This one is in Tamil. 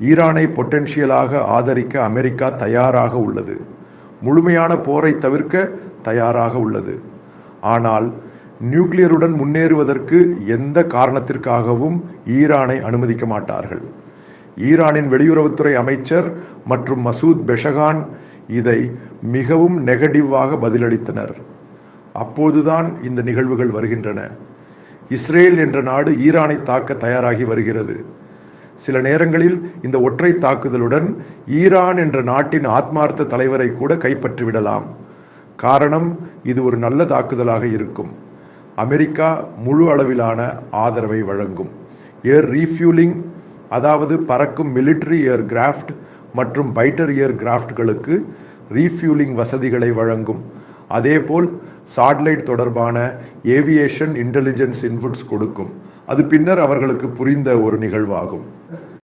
ஈரானை பொட்டென்ஷியலாக ஆதரிக்க அமெரிக்கா தயாராக உள்ளது. முழுமையான போரை தவிர்க்க தயாராக உள்ளது. ஆனால் நியூக்ளியருடன் முன்னேறுவதற்கு எந்த காரணத்திற்காகவும் ஈரானை அனுமதிக்க மாட்டார்கள். ஈரானின் வெளியுறவுத்துறை அமைச்சர் மற்றும் மசூத் பெஷகான் இதை மிகவும் நெகட்டிவாக பதிலளித்தனர். அப்போதுதான் இந்த நிகழ்வுகள் வருகின்றன. இஸ்ரேல் என்ற நாடு ஈரானை தாக்க தயாராகி வருகிறது. சில நேரங்களில் இந்த ஒற்றை தாக்குதலுடன் ஈரான் என்ற நாட்டின் ஆத்மார்த்த தலைவரை கூட கைப்பற்றிவிடலாம். காரணம் இது ஒரு நல்ல தாக்குதலாக இருக்கும். அமெரிக்கா முழு அளவிலான ஆதரவை வழங்கும். ஏர் ரீஃப்யூலிங் அதாவது பறக்கும் மிலிட்டரி ஏர் கிராஃப்ட் மற்றும் பைட்டர் ஏர் கிராஃப்ட்களுக்கு ரீஃப்யூலிங் வசதிகளை வழங்கும். அதேபோல் சாட்லைட் தொடர்பான ஏவியேஷன் இன்டெலிஜென்ஸ் இன்புட்ஸ் கொடுக்கும். அது பின்னர் அவர்களுக்கு புரிந்த ஒரு நிகழ்வாகும்.